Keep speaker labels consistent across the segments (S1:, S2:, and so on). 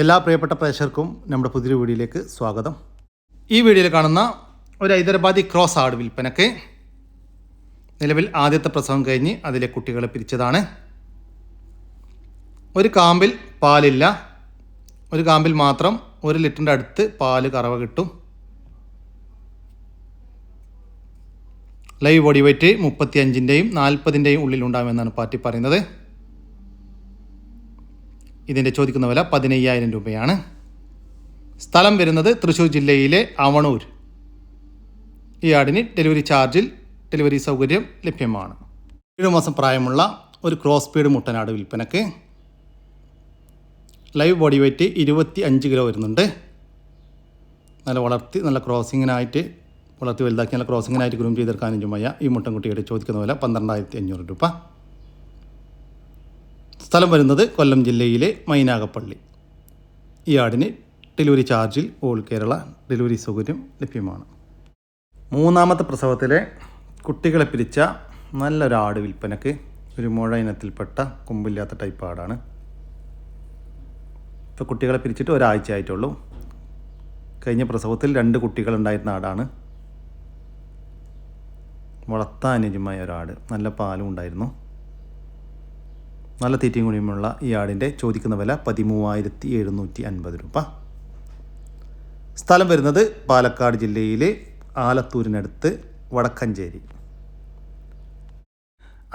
S1: എല്ലാ പ്രിയപ്പെട്ട പ്രേക്ഷകർക്കും നമ്മുടെ പുതിയ വീഡിയോയിലേക്ക് സ്വാഗതം. ഈ വീഡിയോയിൽ കാണുന്ന ഒരു ഹൈദരാബാദി ക്രോസ് ആട് വിൽപ്പനക്ക് നിലവിൽ ആദ്യത്തെ പ്രസവം കഴിഞ്ഞ് അതിലെ കുട്ടികളെ പിരിച്ചതാണ്. ഒരു കാമ്പിൽ പാലില്ല. ഒരു കാമ്പിൽ മാത്രം ഒരു ലിറ്ററിന്റെ അടുത്ത് പാൽ കറവ കിട്ടും. ലൈവ് ബോഡി വെയിറ്റ് മുപ്പത്തി അഞ്ചിന്റെയും നാൽപ്പതിന്റെയും ഉള്ളിലുണ്ടാകുമെന്നാണ് പാർട്ടി പറയുന്നത്. ഇതിന്റെ ചോദിക്കുന്ന വില പതിനയ്യായിരം രൂപയാണ്. സ്ഥലം വരുന്നത് തൃശ്ശൂർ ജില്ലയിലെ അവണൂർ. ഈ ആടിന് ഡെലിവറി ചാർജിൽ ഡെലിവറി സൗകര്യം ലഭ്യമാണ്. ഏഴു മാസം പ്രായമുള്ള ഒരു ക്രോസ് പീഡ് മുട്ടനാട് വിൽപ്പനക്ക് ലൈവ് ബോഡി വെയ്റ്റ് ഇരുപത്തി അഞ്ച് കിലോ വരുന്നുണ്ട്. നല്ല വളർത്തി നല്ല ക്രോസിങ്ങിനായിട്ട് വളർത്തി വലുതാക്കി നല്ല ക്രോസിങ്ങിനായിട്ട് ഗ്രൂം ചെയ്തെടുക്കാനും ചുമയ ഈ മുട്ടൻകുട്ടിയുടെ ചോദിക്കുന്ന വില പന്ത്രണ്ടായിരത്തി അഞ്ഞൂറ് രൂപ. സ്ഥലം വരുന്നത് കൊല്ലം ജില്ലയിലെ മൈനാഗപ്പള്ളി. ഈ ആടിന് ഡെലിവറി ചാർജിൽ ഓൾ കേരള ഡെലിവറി സൗകര്യം ലഭ്യമാണ്. മൂന്നാമത്തെ പ്രസവത്തിലെ കുട്ടികളെ പിരിച്ച നല്ലൊരു ആട് വിൽപ്പനക്ക് ഒരു മുഴ ഇനത്തിൽപ്പെട്ട കൊമ്പില്ലാത്ത ടൈപ്പ് ആടാണ്. ഇപ്പോൾ കുട്ടികളെ പിരിച്ചിട്ട് ഒരാഴ്ച ആയിട്ടുള്ളൂ. കഴിഞ്ഞ പ്രസവത്തിൽ രണ്ട് കുട്ടികളുണ്ടായിരുന്ന ആടാണ്. വളർത്താനുജമായ ഒരാട്. നല്ല പാലും ഉണ്ടായിരുന്നു. നല്ല തീറ്റയും കുടിയുമുള്ള ഈ ആടിന്റെ ചോദിക്കുന്ന വില പതിമൂവായിരത്തി എഴുന്നൂറ്റി അൻപത് രൂപ. സ്ഥലം വരുന്നത് പാലക്കാട് ജില്ലയിലെ ആലത്തൂരിനടുത്ത് വടക്കഞ്ചേരി.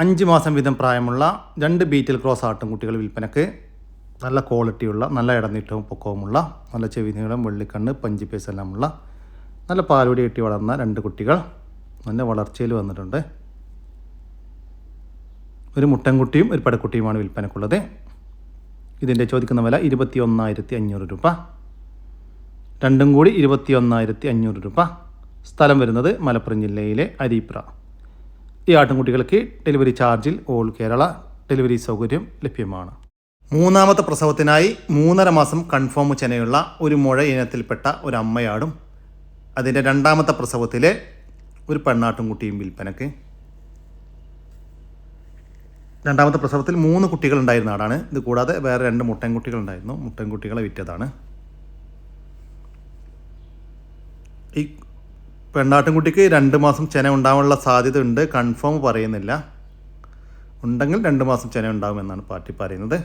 S1: അഞ്ച് മാസം വീതം പ്രായമുള്ള രണ്ട് ബീറ്റിൽ ക്രോസ് ആട്ടുംകുട്ടികൾ വിൽപ്പനക്ക് നല്ല ക്വാളിറ്റിയുള്ള നല്ല ഇടനീട്ടവും പൊക്കവുമുള്ള നല്ല ചെവി നീളം വെള്ളിക്കണ്ണ് പഞ്ചി പേസെല്ലാമുള്ള നല്ല പാലുടി കെട്ടി വളർന്ന രണ്ട് കുട്ടികൾ നല്ല വളർച്ചയിൽ വന്നിട്ടുണ്ട്. ഒരു മുട്ടൻകുട്ടിയും ഒരു പടക്കുട്ടിയുമാണ് വിൽപ്പനക്കുള്ളത്. ഇതിന്റെ ചോദിക്കുന്ന വില ഇരുപത്തി ഒന്നായിരത്തി അഞ്ഞൂറ് രൂപ. രണ്ടും കൂടി ഇരുപത്തി ഒന്നായിരത്തി അഞ്ഞൂറ് രൂപ. സ്ഥലം വരുന്നത് മലപ്പുറം ജില്ലയിലെ അരീപ്ര. ഈ ആട്ടിൻകുട്ടികൾക്ക് ഡെലിവറി ചാർജിൽ ഓൾ കേരള ഡെലിവറി സൗകര്യം ലഭ്യമാണ്. മൂന്നാമത്തെ പ്രസവത്തിനായി മൂന്നര മാസം കൺഫേം ചെനയുള്ള ഒരു മുഴ ഇനത്തിൽപ്പെട്ട ഒരു അമ്മയാടും അതിന്റെ രണ്ടാമത്തെ പ്രസവത്തിലെ ഒരു പെണ്ണാട്ടുംകുട്ടിയും വിൽപ്പനക്ക്. രണ്ടാമത്തെ പ്രസവത്തിൽ മൂന്ന് കുട്ടികൾ ഉണ്ടായിരുന്ന ആടാണ്. ഇത് കൂടാതെ വേറെ രണ്ട് മുട്ടൻകുട്ടികൾ ഉണ്ടായിരുന്നു മുട്ടൻകുട്ടികളെ വിറ്റതാണ്. ഈ പെണ്ണാട്ടിൻകുട്ടിക്ക് രണ്ട് മാസം ചെന ഉണ്ടാവാനുള്ള സാധ്യത ഉണ്ട് കൺഫേം പറയുന്നില്ല. ഉണ്ടെങ്കിൽ രണ്ട് മാസം ചെന ഉണ്ടാകുമെന്നാണ് പാർട്ടി പറയുന്നത്.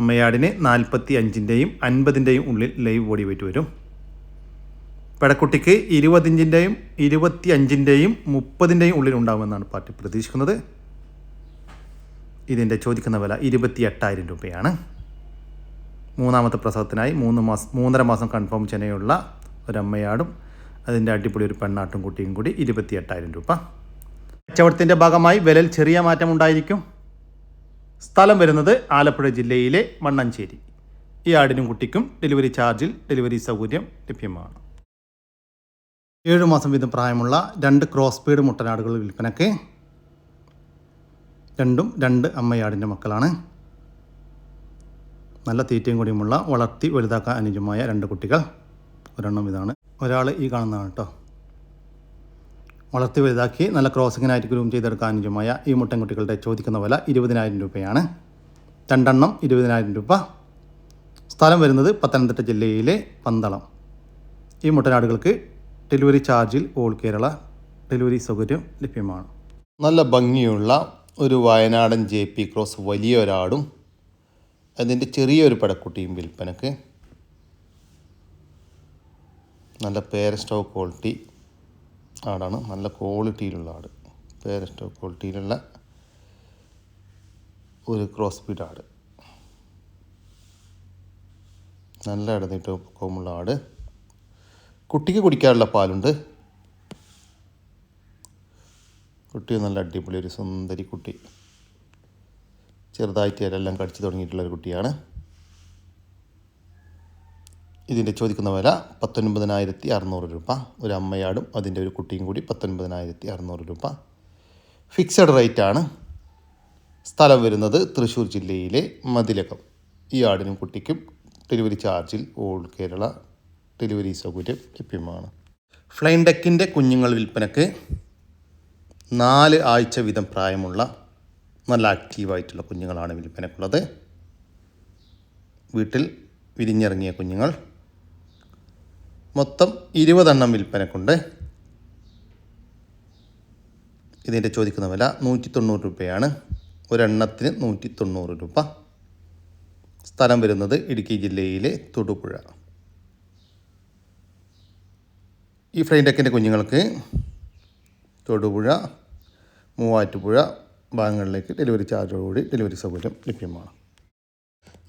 S1: അമ്മയാടിന് നാൽപ്പത്തി അഞ്ചിന്റെയും അൻപതിന്റെയും ഉള്ളിൽ ലൈവ് ബോഡി വെയിറ്റ് വരും. പെടക്കുട്ടിക്ക് ഇരുപതിഞ്ചിന്റെയും ഇരുപത്തി അഞ്ചിന്റെയും മുപ്പതിന്റെയും ഉള്ളിൽ ഉണ്ടാകുമെന്നാണ് പാർട്ടി പ്രതീക്ഷിക്കുന്നത്. ഇതിന്റെ ചോദിക്കുന്ന വില ഇരുപത്തി എട്ടായിരം രൂപയാണ്. മൂന്നാമത്തെ പ്രസവത്തിനായി മൂന്ന് മാസം മൂന്നര മാസം കൺഫേം ചെനയുള്ള ഒരമ്മയാടും അതിന്റെ അടിപൊളി ഒരു പെണ്ണാട്ടും കുട്ടിയും കൂടി ഇരുപത്തി എട്ടായിരം രൂപ. കച്ചവടത്തിന്റെ ഭാഗമായി വിലയിൽ ചെറിയ മാറ്റം ഉണ്ടായിരിക്കും. സ്ഥലം വരുന്നത് ആലപ്പുഴ ജില്ലയിലെ മണ്ണഞ്ചേരി. ഈ ആടിനും കുട്ടിക്കും ഡെലിവറി ചാർജിൽ ഡെലിവറി സൗകര്യം ലഭ്യമാണ്. ഏഴു മാസം വീതം പ്രായമുള്ള രണ്ട് ക്രോസ് പീഡ് മുട്ടനാടുകൾ വിൽപ്പനക്ക് രണ്ടും രണ്ട് അമ്മയാടിന്റെ മക്കളാണ്. നല്ല തീറ്റയും കൂടിയുമുള്ള വളർത്തി വലുതാക്കാൻ അനുജമായ രണ്ട് കുട്ടികൾ. ഒരെണ്ണം ഇതാണ്. ഒരാൾ ഈ കാണുന്നതാണ് കേട്ടോ വളർത്തി വലുതാക്കി നല്ല ക്രോസിങ്ങിനായിട്ട് ഗ്രൂം ചെയ്തെടുക്കാൻ അനുജമായ ഈ മുട്ടൻ കുട്ടികളുടെ ചോദിക്കുന്ന വില ഇരുപതിനായിരം രൂപയാണ്. രണ്ടെണ്ണം ഇരുപതിനായിരം രൂപ. സ്ഥലം വരുന്നത് പത്തനംതിട്ട ജില്ലയിലെ പന്തളം. ഈ മുട്ടനാടുകൾക്ക് ഡെലിവറി ചാർജിൽ ഓൾ കേരള. ഡെലിവറി സൗകര്യം ലഭ്യമാണ്. നല്ല ഭംഗിയുള്ള ഒരു വയനാടൻ ജെ പി ക്രോസ് വലിയ ഒരാടും അതിന്റെ ചെറിയൊരു പടക്കുട്ടിയും വിൽപ്പനക്ക്. നല്ല പേരസ്റ്റോ ക്വാളിറ്റി ആടാണ്. നല്ല ക്വാളിറ്റിയിലുള്ള ആട്. പേരസ്റ്റോ ക്വാളിറ്റിയിലുള്ള ഒരു ക്രോസ് ബീഡ് ആട്. നല്ല ഇടന്നിട്ട് പൊക്കമുള്ള ആട്. കുട്ടിക്ക് കുടിക്കാനുള്ള പാലുണ്ട്. കുട്ടി നല്ല അടിപൊളി ഒരു സുന്ദരി കുട്ടി. ചെറുതായിട്ട് ഇതെല്ലാം കടിച്ചു തുടങ്ങിയിട്ടുള്ള ഒരു കുട്ടിയാണ്. ഇതിന്റെ ചോദിക്കുന്ന വില പത്തൊൻപതിനായിരത്തി അറുന്നൂറ് രൂപ. ഒരു അമ്മയാടും അതിന്റെ ഒരു കുട്ടിയും കൂടി പത്തൊൻപതിനായിരത്തി അറുന്നൂറ് രൂപ. ഫിക്സഡ് റേറ്റ് ആണ്. സ്ഥലം വരുന്നത് തൃശ്ശൂർ ജില്ലയിലെ മതിലകം. ഈ ആടിനും കുട്ടിക്കും ഡെലിവറി ചാർജിൽ ഓൾ കേരള ഡെലിവറി സൗകര്യം ലഭ്യമാണ്. ഫ്ലൈൻ ഡെക്കിന്റെ കുഞ്ഞുങ്ങൾ വിൽപ്പനക്ക് നാല് ആഴ്ച വീതം പ്രായമുള്ള നല്ല ആക്റ്റീവായിട്ടുള്ള കുഞ്ഞുങ്ങളാണ് വിൽപ്പനക്കുള്ളത് വീട്ടിൽ വിരിഞ്ഞിറങ്ങിയ കുഞ്ഞുങ്ങൾ. മൊത്തം ഇരുപതെണ്ണം വിൽപ്പനക്കുണ്ട് ഇതിന്റെ ചോദിക്കുന്ന വില നൂറ്റി തൊണ്ണൂറ് രൂപയാണ്. ഒരെണ്ണത്തിന് നൂറ്റി തൊണ്ണൂറ് രൂപ. സ്ഥലം വരുന്നത് ഇടുക്കി ജില്ലയിലെ തൊടുപുഴ. ഈ ഫ്ലൈൻ ടെക്കിന്റെ കുഞ്ഞുങ്ങൾക്ക് തൊടുപുഴ മൂവാറ്റുപുഴ ഭാഗങ്ങളിലേക്ക് ഡെലിവറി ചാർജോടുകൂടി ഡെലിവറി സൗകര്യം ലഭ്യമാണ്.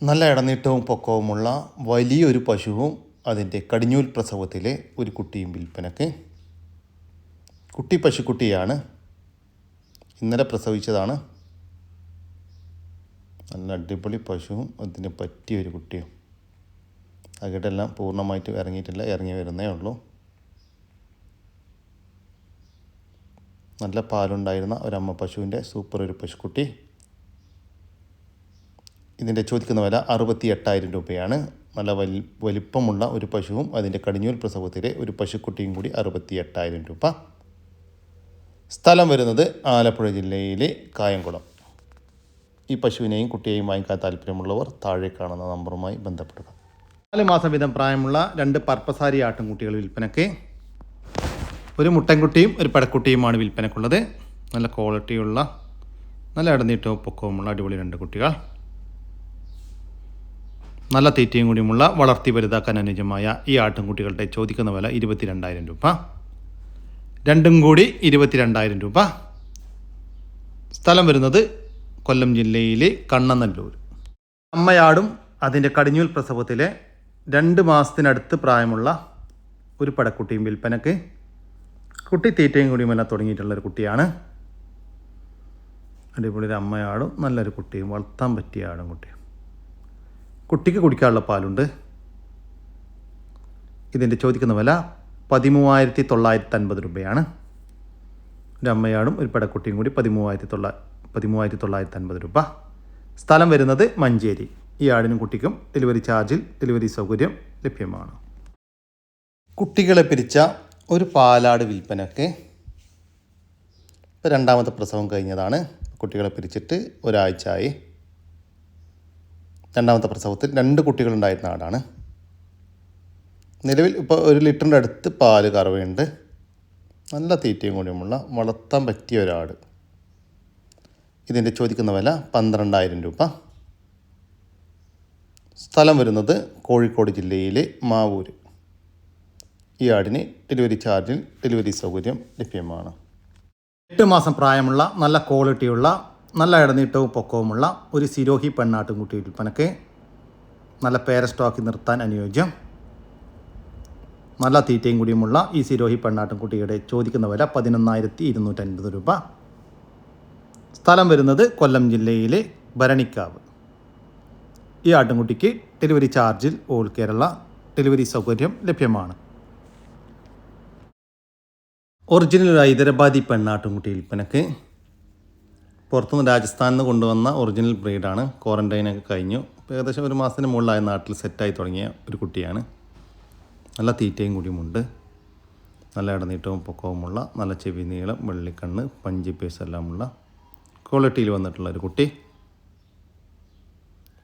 S1: നല്ല ഇടനീട്ടവും പൊക്കവുമുള്ള വലിയൊരു പശുവും അതിന്റെ കടിഞ്ഞൂൽ പ്രസവത്തിലെ ഒരു കുട്ടിയും വിൽപ്പനക്ക് കുട്ടി പശുക്കുട്ടിയാണ് ഇന്നലെ പ്രസവിച്ചതാണ്. നല്ല അടിപൊളി പശുവും അതിന് പറ്റിയൊരു കുട്ടിയും. അകിടെല്ലാം പൂർണമായിട്ട് ഇറങ്ങിയിട്ടില്ല ഇറങ്ങി വരുന്നേ ഉള്ളൂ. നല്ല പാലുണ്ടായിരുന്ന ഒരമ്മ പശുവിന്റെ സൂപ്പർ ഒരു പശുക്കുട്ടി. ഇതിന്റെ ചോദിക്കുന്ന വില അറുപത്തി എട്ടായിരം രൂപയാണ്. നല്ല വലി വലിപ്പമുള്ള ഒരു പശുവും അതിന്റെ കടിഞ്ഞൂൽ പ്രസവത്തിലെ ഒരു പശുക്കുട്ടിയും കൂടി അറുപത്തി എട്ടായിരം രൂപ. സ്ഥലം വരുന്നത് ആലപ്പുഴ ജില്ലയിലെ കായംകുളം. ഈ പശുവിനെയും കുട്ടിയെയും വാങ്ങിക്കാൻ താല്പര്യമുള്ളവർ താഴെ കാണുന്ന നമ്പറുമായി ബന്ധപ്പെടുക. നാല് മാസം വീതം പ്രായമുള്ള രണ്ട് പർപ്പസാരി ആട്ടിൻകുട്ടികൾ വിൽപ്പനയ്ക്ക് ഒരു മുട്ടൻകുട്ടിയും ഒരു പടക്കുട്ടിയുമാണ് വിൽപ്പനക്കുള്ളത്. നല്ല ക്വാളിറ്റിയുള്ള നല്ല ഇടനീട്ടവും പൊക്കവുമുള്ള അടിപൊളി രണ്ട് കുട്ടികൾ. നല്ല തീറ്റയും കൂടിയുമുള്ള വളർത്തി വലുതാക്കാൻ അനുയോജ്യമായ ഈ ആട്ടിൻകുട്ടികളുടെ ചോദിക്കുന്ന വില ഇരുപത്തിരണ്ടായിരം രൂപ. രണ്ടും കൂടി ഇരുപത്തിരണ്ടായിരം രൂപ. സ്ഥലം വരുന്നത് കൊല്ലം ജില്ലയിലെ കണ്ണനല്ലൂർ. അമ്മയാടും അതിന്റെ കടിഞ്ഞൂൽ പ്രസവത്തിലെ രണ്ട് മാസത്തിനടുത്ത് പ്രായമുള്ള ഒരു പടക്കുട്ടിയും വിൽപ്പനക്ക് കുട്ടി തീറ്റയും കൂടിയുമെല്ലാം തുടങ്ങിയിട്ടുള്ള ഒരു കുട്ടിയാണ്. അടിപൊളി ഒരു അമ്മയാടും നല്ലൊരു കുട്ടിയും വളർത്താൻ പറ്റിയ ആടും കുട്ടിയും കുട്ടിക്ക് കുടിക്കാനുള്ള പാലുണ്ട്. ഇതിന്റെ ചോദിക്കുന്ന വില പതിമൂവായിരത്തി തൊള്ളായിരത്തി അൻപത് രൂപയാണ്. ഒരു അമ്മയാടും ഒരു പെടക്കുട്ടിയും കൂടി പതിമൂവായിരത്തി തൊള്ള പതിമൂവായിരത്തി തൊള്ളായിരത്തി അൻപത് രൂപ. സ്ഥലം വരുന്നത് മഞ്ചേരി. ഈ ആടിനും കുട്ടിക്കും ഡെലിവറി ചാർജിൽ ഡെലിവറി സൗകര്യം ലഭ്യമാണ്. കുട്ടികളെ പിരിച്ച ഒരു പാലാട് വിൽപ്പനക്ക് ഇപ്പോൾ രണ്ടാമത്തെ പ്രസവം കഴിഞ്ഞതാണ്. കുട്ടികളെ പിരിച്ചിട്ട് ഒരാഴ്ചയായി. രണ്ടാമത്തെ പ്രസവത്തിൽ രണ്ട് കുട്ടികളുണ്ടായിരുന്ന ആടാണ് നിലവിൽ ഇപ്പോൾ ഒരു ലിറ്ററിന്റെ അടുത്ത് പാൽ കറവയുണ്ട്. നല്ല തീറ്റയും കൂടിയുമുള്ള വളർത്താൻ പറ്റിയ ഒരാട്. ഇതിന്റെ ചോദിക്കുന്ന വില പന്ത്രണ്ടായിരം രൂപ. സ്ഥലം വരുന്നത് കോഴിക്കോട് ജില്ലയിലെ മാവൂർ ഈ ആടിന് ഡെലിവറി ചാർജിൽ ഡെലിവറി സൗകര്യം ലഭ്യമാണ്. എട്ട് മാസം പ്രായമുള്ള നല്ല ക്വാളിറ്റിയുള്ള നല്ല ഇടനീട്ടവും പൊക്കവുമുള്ള ഒരു സിരോഹി പെണ്ണാട്ടുംകുട്ടി വിൽപ്പനക്ക് നല്ല പേര സ്റ്റോക്ക് നിർത്താൻ അനുയോജ്യം. നല്ല തീറ്റയും കൂടിയുമുള്ള ഈ സിരോഹി പെണ്ണാട്ടുംകുട്ടിയുടെ ചോദിക്കുന്ന വില പതിനൊന്നായിരത്തി ഇരുന്നൂറ്റൻപത് രൂപ. സ്ഥലം വരുന്നത് കൊല്ലം ജില്ലയിലെ ഭരണിക്കാവ്. ഈ ആട്ടിൻകുട്ടിക്ക് ഡെലിവറി ചാർജിൽ ഓൾ കേരള ഡെലിവറി സൗകര്യം ലഭ്യമാണ്. ഒറിജിനൽ ഹൈദരാബാദി പെണ്ണാട്ടുംകുട്ടി വിൽപ്പനക്ക് പുറത്തുനിന്ന് രാജസ്ഥാനിൽ നിന്ന് കൊണ്ടുവന്ന ഒറിജിനൽ ബ്രീഡാണ്. ക്വാറന്റൈനൊക്കെ കഴിഞ്ഞു. ഏകദേശം ഒരു മാസത്തിന് മുകളിലായി നാട്ടിൽ സെറ്റായി തുടങ്ങിയ ഒരു കുട്ടിയാണ്. നല്ല തീറ്റയും കൂടിയുമുണ്ട് നല്ല ഇടനീട്ടവും പൊക്കവുമുള്ള നല്ല ചെവി നീളം വെള്ളിക്കണ്ണ് പഞ്ചി പേസ് എല്ലാമുള്ള ക്വാളിറ്റിയിൽ വന്നിട്ടുള്ള ഒരു കുട്ടി.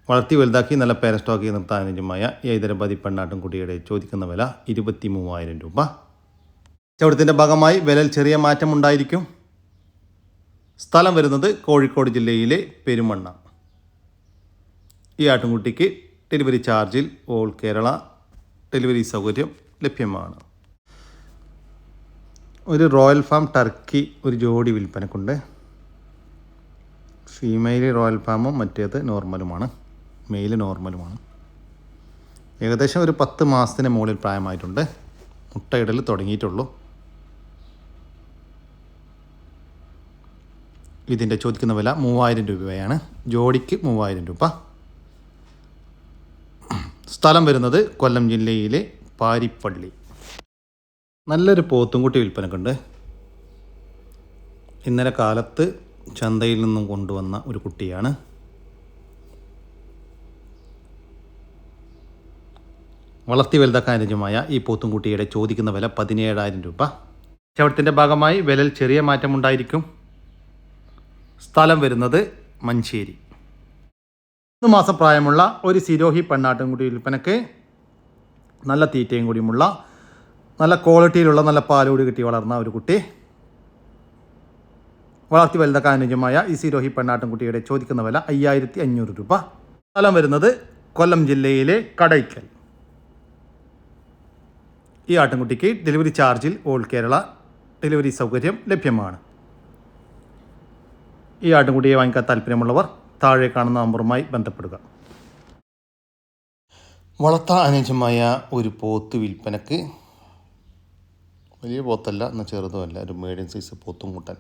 S1: വളർത്തി വലുതാക്കി നല്ല പേരസ്റ്റോക്കി നിർത്താനുജമായ ഹൈദരാബാദി പെണ്ണാട്ടും കുട്ടിയുടെ ചോദിക്കുന്ന വില ഇരുപത്തി മൂവായിരം രൂപ. കച്ചവടത്തിന്റെ ഭാഗമായി വിലൽ ചെറിയ മാറ്റമുണ്ടായിരിക്കും സ്ഥലം വരുന്നത് കോഴിക്കോട് ജില്ലയിലെ പെരുമണ്ണ. ഈ ആട്ടിൻകുട്ടിക്ക് ഡെലിവറി ചാർജിൽ ഓൾ കേരള ഡെലിവറി സൗകര്യം ലഭ്യമാണ്. ഒരു റോയൽ ഫാം ടർക്കി ഒരു ജോഡി വിൽപ്പനക്കുണ്ട്. ഫീമെയിൽ റോയൽ ഫാമും മറ്റേത് നോർമലുമാണ്. മെയിൽ നോർമലുമാണ്. ഏകദേശം ഒരു പത്ത് മാസത്തിന് മുകളിൽ പ്രായമായിട്ടുണ്ട്. മുട്ടയിടൽ തുടങ്ങിയിട്ടുള്ളൂ. ഇതിന്റെ ചോദിക്കുന്ന വില മൂവായിരം രൂപയാണ്. ജോഡിക്ക് മൂവായിരം രൂപ. സ്ഥലം വരുന്നത് കൊല്ലം ജില്ലയിലെ പാരിപ്പള്ളി. നല്ലൊരു പോത്തുംകുട്ടി വിൽപ്പനക്കുണ്ട്. ഇന്നലെ കാലത്ത് ചന്തയിൽ നിന്നും കൊണ്ടുവന്ന ഒരു കുട്ടിയാണ്. വളർത്തി വലുതാക്കാൻ അനുജമായ ഈ പോത്തുംകുട്ടിയുടെ ചോദിക്കുന്ന വില പതിനേഴായിരം രൂപ. ചവിട്ടത്തിന്റെ ഭാഗമായി വിലയിൽ ചെറിയ മാറ്റമുണ്ടായിരിക്കും. സ്ഥലം വരുന്നത് മഞ്ചേരി. മൂന്ന് മാസം പ്രായമുള്ള ഒരു സിരോഹി പെണ്ണാട്ടും കൂടി വിൽപ്പനക്ക് നല്ല തീറ്റയും കൂടിയുമുള്ള നല്ല ക്വാളിറ്റിയിലുള്ള നല്ല പാലുകൂടി കിട്ടി വളർന്ന ഒരു കുട്ടി. വളർത്തി വലുതാക്കാൻ അനുജമായ ഈ സിരോഹി പെണ്ണാട്ടുംകുട്ടിയുടെ ചോദിക്കുന്ന വില അയ്യായിരത്തി അഞ്ഞൂറ് രൂപ. സ്ഥലം വരുന്നത് കൊല്ലം ജില്ലയിലെ കടയ്ക്കൽ. ഈ ആട്ടിൻകുട്ടിക്ക് ഡെലിവറി ചാർജിൽ ഓൾ കേരള ഡെലിവറി സൗകര്യം ലഭ്യമാണ്. ഈ ആട്ടിൻകുട്ടിയെ വാങ്ങിക്കാൻ താല്പര്യമുള്ളവർ താഴെ കാണുന്ന നമ്പറുമായി ബന്ധപ്പെടുക. വളർത്താൻ അനുജമായ ഒരു പോത്ത് വിൽപ്പനക്ക് വലിയ പോത്തല്ല എന്നാൽ ചെറുതുമല്ല. ഒരു മീഡിയം സൈസ് പോത്തും കൂട്ടൻ.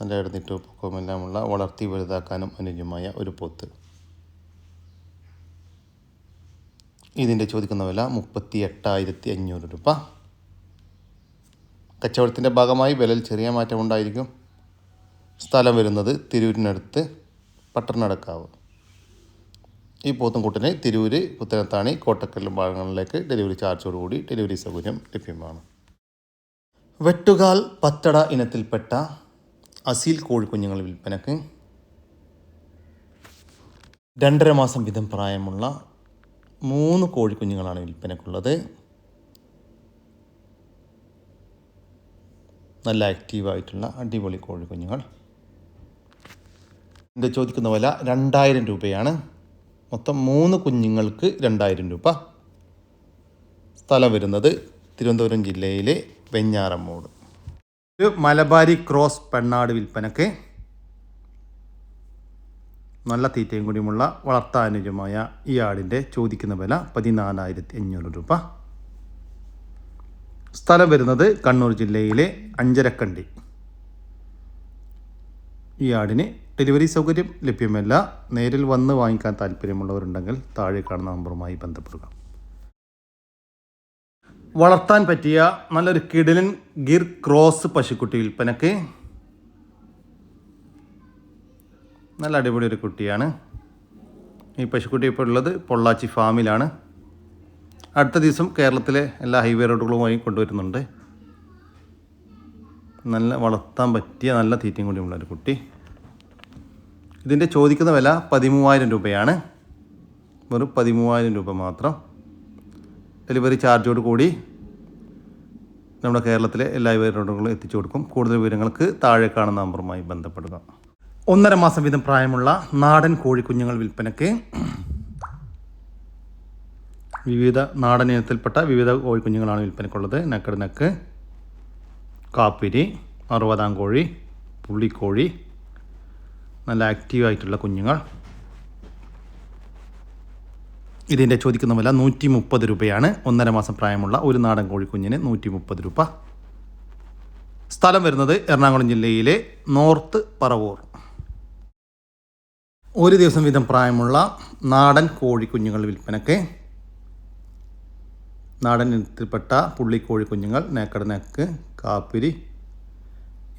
S1: നല്ല ഇടന്നിട്ട് പൊക്കവുമെല്ലാമുള്ള വളർത്തി വലുതാക്കാനും അനുജമായ ഒരു പോത്ത്. ഇതിന്റെ ചോദിക്കുന്ന വില മുപ്പത്തി എട്ടായിരത്തി അഞ്ഞൂറ് രൂപ. കച്ചവടത്തിന്റെ ഭാഗമായി വിലയിൽ ചെറിയ മാറ്റമുണ്ടായിരിക്കും. സ്ഥലം വരുന്നത് തിരൂരിനടുത്ത് പട്ടണടക്കാവ്. ഈ പോത്തുംകുട്ടിന് തിരൂര് പുത്തനത്താണി കോട്ടക്കല്ലും ഭാഗങ്ങളിലേക്ക് ഡെലിവറി ചാർജോടുകൂടി ഡെലിവറി സൗകര്യം ലഭ്യമാണ്. വെട്ടുകാൽ പത്തട ഇനത്തിൽപ്പെട്ട അസീൽ കോഴിക്കുഞ്ഞുങ്ങൾ വിൽപ്പനക്ക് രണ്ടര മാസം വീതം പ്രായമുള്ള മൂന്ന് കോഴിക്കുഞ്ഞുങ്ങളാണ് വിൽപ്പനക്കുള്ളത്. നല്ല ആക്റ്റീവായിട്ടുള്ള അടിപൊളി കോഴിക്കുഞ്ഞുങ്ങൾ. ഇത് ചോദിക്കുന്ന വില? രണ്ടായിരം രൂപയാണ്. മൊത്തം മൂന്ന് കുഞ്ഞുങ്ങൾക്ക് രണ്ടായിരം രൂപ. സ്ഥലം വരുന്നത് തിരുവനന്തപുരം ജില്ലയിലെ വെഞ്ഞാറമ്മൂട്. ഒരു മലബാരി ക്രോസ് പെണ്ണാട് വിൽപ്പനക്ക് നല്ല തീറ്റയും കൂടിയുമുള്ള വളർത്താനുജമായ ഈ ആടിന്റെ ചോദിക്കുന്ന വില പതിനാലായിരത്തി അഞ്ഞൂറ് രൂപ. സ്ഥലം വരുന്നത് കണ്ണൂർ ജില്ലയിലെ അഞ്ചരക്കണ്ടി. ഈ ആടിന് ഡെലിവറി സൗകര്യം ലഭ്യമല്ല. നേരിൽ വന്ന് വാങ്ങിക്കാൻ താല്പര്യമുള്ളവരുണ്ടെങ്കിൽ താഴെ കാണുന്ന നമ്പറുമായി ബന്ധപ്പെടുക. വളർത്താൻ പറ്റിയ നല്ലൊരു കിടിലൻ ഗിർ ക്രോസ് പശുക്കുട്ടി വിൽപ്പനക്ക് നല്ല അടിപൊളി ഒരു കുട്ടിയാണ്. ഈ പശുക്കുട്ടി ഇപ്പോൾ ഉള്ളത് പൊള്ളാച്ചി ഫാമിലാണ്. അടുത്ത ദിവസം കേരളത്തിലെ എല്ലാ ഹൈവേ റോഡുകളുമായി കൊണ്ടുവരുന്നുണ്ട്. നല്ല വളർത്താൻ പറ്റിയ നല്ല തീറ്റയും കൂടിയുള്ള ഒരു കുട്ടി. ഇതിന്റെ ചോദിക്കുന്ന വില പതിമൂവായിരം രൂപയാണ്. വെറും പതിമൂവായിരം രൂപ മാത്രം. ഡെലിവറി ചാർജോട് കൂടി നമ്മുടെ കേരളത്തിലെ എല്ലാ വിവരങ്ങളും എത്തിച്ചു കൊടുക്കും. കൂടുതൽ വിവരങ്ങൾക്ക് താഴെ കാണുന്ന നമ്പറുമായി ബന്ധപ്പെടുക. ഒന്നര മാസം വീതം പ്രായമുള്ള നാടൻ കോഴിക്കുഞ്ഞുങ്ങൾ വിൽപ്പനയ്ക്ക് വിവിധ നാടൻ ഇനത്തിൽപ്പെട്ട വിവിധ കോഴിക്കുഞ്ഞുങ്ങളാണ് വിൽപ്പനയ്ക്കുള്ളത്. നക്കട് നക്ക് കാപ്പിരി അറുപതാം കോഴി പുള്ളിക്കോഴി നല്ല ആക്റ്റീവ് ആയിട്ടുള്ള കുഞ്ഞുങ്ങൾ. ഇതിന്റെ ചോദിക്കുന്ന വില നൂറ്റി മുപ്പത് രൂപയാണ്. ഒന്നര മാസം പ്രായമുള്ള ഒരു നാടൻ കോഴിക്കുഞ്ഞിന് നൂറ്റി മുപ്പത് രൂപ. സ്ഥലം വരുന്നത് എറണാകുളം ജില്ലയിലെ നോർത്ത് പറവൂർ. ഒരു ദിവസം വീതം പ്രായമുള്ള നാടൻ കോഴിക്കുഞ്ഞുങ്ങൾ വിൽപ്പനയ്ക്ക് നാടൻ ഇനത്തിൽപ്പെട്ട പുള്ളിക്കോഴി കുഞ്ഞുങ്ങൾ നേക്കട നെക്ക് കാപ്പിരി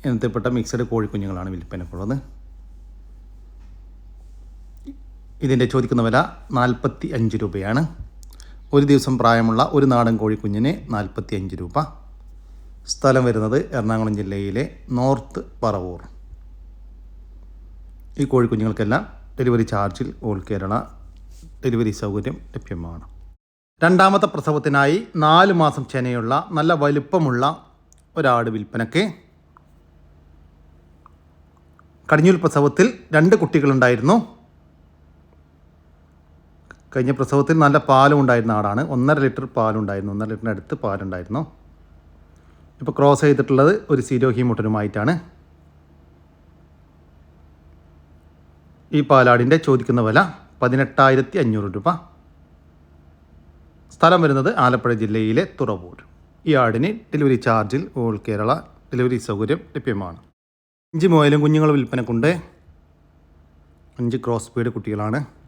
S1: ഇനത്തിൽപ്പെട്ട മിക്സഡ് കോഴിക്കുഞ്ഞുങ്ങളാണ് വിൽപ്പനക്കുള്ളത്. ഇതിന്റെ ചോദിക്കുന്ന വില നാൽപ്പത്തി അഞ്ച് രൂപയാണ്. ഒരു ദിവസം പ്രായമുള്ള ഒരു നാടൻ കോഴിക്കുഞ്ഞിന് നാൽപ്പത്തി അഞ്ച് രൂപ. സ്ഥലം വരുന്നത് എറണാകുളം ജില്ലയിലെ നോർത്ത് പറവൂർ. ഈ കോഴിക്കുഞ്ഞുങ്ങൾക്കെല്ലാം ഡെലിവറി ചാർജിൽ ഓൾ കേരള ഡെലിവറി സൗകര്യം ലഭ്യമാണ്. രണ്ടാമത്തെ പ്രസവത്തിനായി നാല് മാസം ചെനയുള്ള നല്ല വലുപ്പമുള്ള ഒരാട് വിൽപ്പനയ്ക്ക് കടിഞ്ഞൂൽ പ്രസവത്തിൽ രണ്ട് കുട്ടികളുണ്ടായിരുന്നു. കഴിഞ്ഞ പ്രസവത്തിൽ നല്ല പാലും ഉണ്ടായിരുന്ന ആടാണ് ഒന്നര ലിറ്റർ പാലുണ്ടായിരുന്നു. ഒന്നര ലിറ്ററിന് അടുത്ത് പാലുണ്ടായിരുന്നു. ഇപ്പോൾ ക്രോസ് ചെയ്തിട്ടുള്ളത് ഒരു സീരോഹി മുട്ടനുമായിട്ടാണ് ഈ പാലാടിന്റെ ചോദിക്കുന്ന വില പതിനെട്ടായിരത്തി അഞ്ഞൂറ് രൂപ. സ്ഥലം വരുന്നത് ആലപ്പുഴ ജില്ലയിലെ തുറവൂർ. ഈ ആടിന് ഡെലിവറി ചാർജിൽ ഓൾ കേരള ഡെലിവറി സൗകര്യം ലഭ്യമാണ്. അഞ്ച് മുയലും കുഞ്ഞുങ്ങൾ വിൽപ്പനക്കുണ്ട്. അഞ്ച് ക്രോസ് സ്പീഡ് കുട്ടികളാണ്.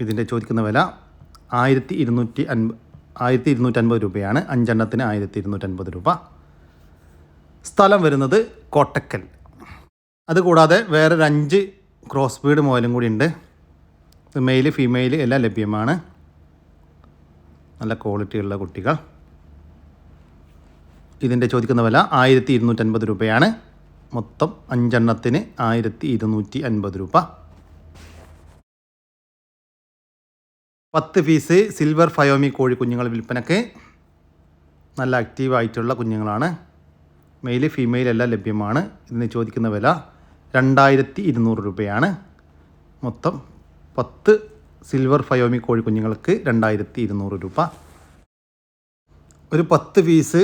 S1: ഇതിന്റെ ചോദിക്കുന്ന വില ആയിരത്തി ഇരുന്നൂറ്റി അൻപ ആയിരത്തി ഇരുന്നൂറ്റൻപത് രൂപയാണ്. അഞ്ചെണ്ണത്തിന് ആയിരത്തി ഇരുന്നൂറ്റൻപത് രൂപ. സ്ഥലം വരുന്നത് കോട്ടക്കൽ. അതുകൂടാതെ വേറൊരു അഞ്ച് ക്രോസ് ബീഡ് മുതലും കൂടി ഉണ്ട്. മെയിൽ ഫീമെയിൽ എല്ലാം ലഭ്യമാണ്. നല്ല ക്വാളിറ്റിയുള്ള കുട്ടികൾ. ഇതിന്റെ ചോദിക്കുന്ന വില ആയിരത്തി ഇരുന്നൂറ്റൻപത് രൂപയാണ്. മൊത്തം അഞ്ചെണ്ണത്തിന് ആയിരത്തി ഇരുന്നൂറ്റി അൻപത് രൂപ. പത്ത് പീസ് സിൽവർ ഫയോമി കോഴി കുഞ്ഞുങ്ങൾ വിൽപ്പനക്ക് നല്ല ആക്റ്റീവായിട്ടുള്ള കുഞ്ഞുങ്ങളാണ്. മെയിൽ ഫീമെയിൽ എല്ലാം ലഭ്യമാണ്. ഇതിന് ചോദിക്കുന്ന വില രണ്ടായിരത്തി ഇരുന്നൂറ് രൂപയാണ്. മൊത്തം പത്ത് സിൽവർ ഫയോമി കോഴി കുഞ്ഞുങ്ങൾക്ക് രണ്ടായിരത്തി ഇരുന്നൂറ് രൂപ. ഒരു പത്ത് പീസ്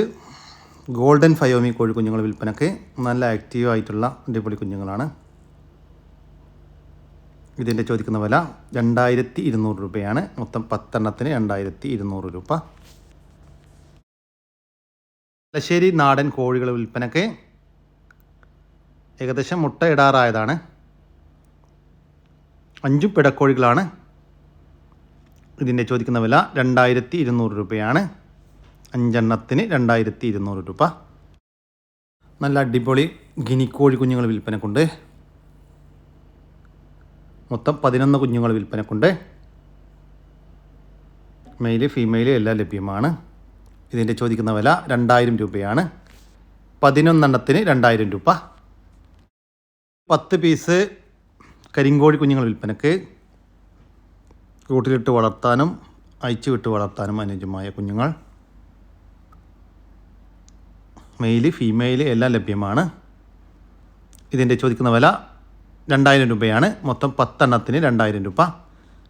S1: ഗോൾഡൻ ഫയോമി കോഴി കുഞ്ഞുങ്ങൾ വിൽപ്പനക്ക് നല്ല ആക്റ്റീവായിട്ടുള്ള അടിപൊളി കുഞ്ഞുങ്ങളാണ്. ഇതിന്റെ ചോദിക്കുന്ന വില രണ്ടായിരത്തി ഇരുന്നൂറ് രൂപയാണ്. മൊത്തം പത്തെണ്ണത്തിന് രണ്ടായിരത്തി ഇരുന്നൂറ് രൂപ. തലശ്ശേരി നാടൻ കോഴികൾ വിൽപ്പനക്ക് ഏകദേശം മുട്ട ഇടാറായതാണ്. അഞ്ചും പിടക്കോഴികളാണ് ഇതിന്റെ ചോദിക്കുന്ന വില രണ്ടായിരത്തി ഇരുന്നൂറ് രൂപയാണ്. അഞ്ചെണ്ണത്തിന് രണ്ടായിരത്തി ഇരുന്നൂറ് രൂപ. നല്ല അടിപൊളി ഗിനിക്കോഴി കുഞ്ഞുങ്ങൾ വിൽപ്പനക്കുണ്ട്. മൊത്തം പതിനൊന്ന് കുഞ്ഞുങ്ങൾ വിൽപ്പനക്കുണ്ട്. മെയിൽ ഫീമെയിൽ എല്ലാം ലഭ്യമാണ്. ഇതിന്റെ ചോദിക്കുന്ന വില രണ്ടായിരം രൂപയാണ്. പതിനൊന്നെണ്ണത്തിന് രണ്ടായിരം രൂപ. പത്ത് പീസ് കരിങ്കോഴി കുഞ്ഞുങ്ങൾ വിൽപ്പനക്ക്. കൂട്ടിലിട്ട് വളർത്താനും അയച്ചു വിട്ട് വളർത്താനും അനുയോജ്യമായ കുഞ്ഞുങ്ങൾ. മെയിൽ ഫീമെയിൽ എല്ലാം ലഭ്യമാണ്. ഇതിന്റെ ചോദിക്കുന്ന വില രണ്ടായിരം രൂപയാണ്. മൊത്തം പത്തെണ്ണത്തിന് രണ്ടായിരം രൂപ.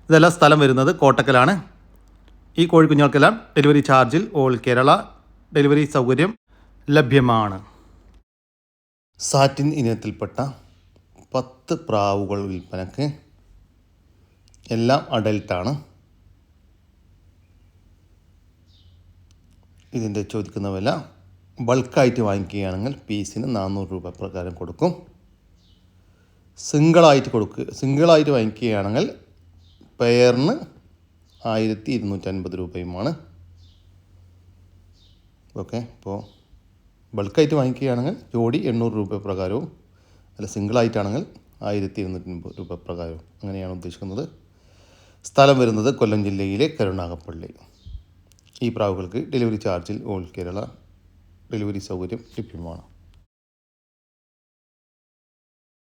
S1: ഇതെല്ലാം സ്ഥലം വരുന്നത് കോട്ടക്കലാണ്. ഈ കോഴിക്കുഞ്ഞുങ്ങൾക്കെല്ലാം ഡെലിവറി ചാർജിൽ ഓൾ കേരള ഡെലിവറി സൗകര്യം ലഭ്യമാണ്. സാറ്റിൻ ഇനത്തിൽപ്പെട്ട പത്ത് പ്രാവുകൾ വിൽപ്പനക്ക് എല്ലാം അഡൽട്ടാണ്. ഇതിന്റെ ചോദിക്കുന്ന വില ബൾക്കായിട്ട് വാങ്ങിക്കുകയാണെങ്കിൽ പീസിന് നാനൂറ് രൂപ പ്രകാരം കൊടുക്കും. സിംഗിളായിട്ട് കൊടുക്കുക സിംഗിളായിട്ട് വാങ്ങിക്കുകയാണെങ്കിൽ പെയറിന് ആയിരത്തി ഇരുന്നൂറ്റൻപത് രൂപയുമാണ്. ഓക്കെ അപ്പോൾ ബൾക്കായിട്ട് വാങ്ങിക്കുകയാണെങ്കിൽ ജോഡി എണ്ണൂറ് രൂപ പ്രകാരവും അല്ല സിംഗിളായിട്ടാണെങ്കിൽ ആയിരത്തി ഇരുന്നൂറ്റൻപത് രൂപ പ്രകാരവും. അങ്ങനെയാണ് ഉദ്ദേശിക്കുന്നത്. സ്ഥലം വരുന്നത് കൊല്ലം ജില്ലയിലെ കരുണാകപ്പള്ളി. ഈ പ്രാവുകൾക്ക് ഡെലിവറി ചാർജിൽ ഓൾ കേരള ഡെലിവറി സൗകര്യം ലഭ്യമാണ്.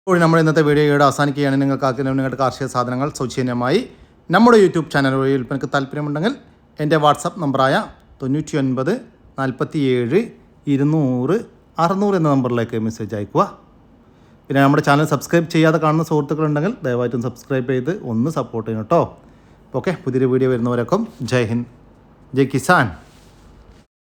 S1: ഇപ്പോൾ നമ്മൾ ഇന്നത്തെ വീഡിയോയുടെ അവസാനിക്കുകയാണ്. നിങ്ങൾക്ക് ആക്കുന്ന നിങ്ങളുടെ കാർഷിക സാധനങ്ങൾ സൗജന്യമായി നമ്മുടെ യൂട്യൂബ് ചാനൽ വഴി വിൽപ്പനക്ക് താല്പര്യമുണ്ടെങ്കിൽ എന്റെ വാട്സപ്പ് നമ്പറായ തൊണ്ണൂറ്റി ഒൻപത് നാൽപ്പത്തി ഏഴ് ഇരുന്നൂറ് അറുന്നൂറ് എന്ന നമ്പറിലേക്ക് മെസ്സേജ് അയക്കുക പിന്നെ നമ്മുടെ ചാനൽ സബ്സ്ക്രൈബ് ചെയ്യാതെ കാണുന്ന സുഹൃത്തുക്കളുണ്ടെങ്കിൽ ദയവായിട്ടും സബ്സ്ക്രൈബ് ചെയ്ത് ഒന്ന് സപ്പോർട്ട് ചെയ്യണം കേട്ടോ. ഓക്കെ പുതിയൊരു വീഡിയോ വരുന്നവരൊക്കെ ജയ് ഹിന്ദ് ജയ് കിസാൻ.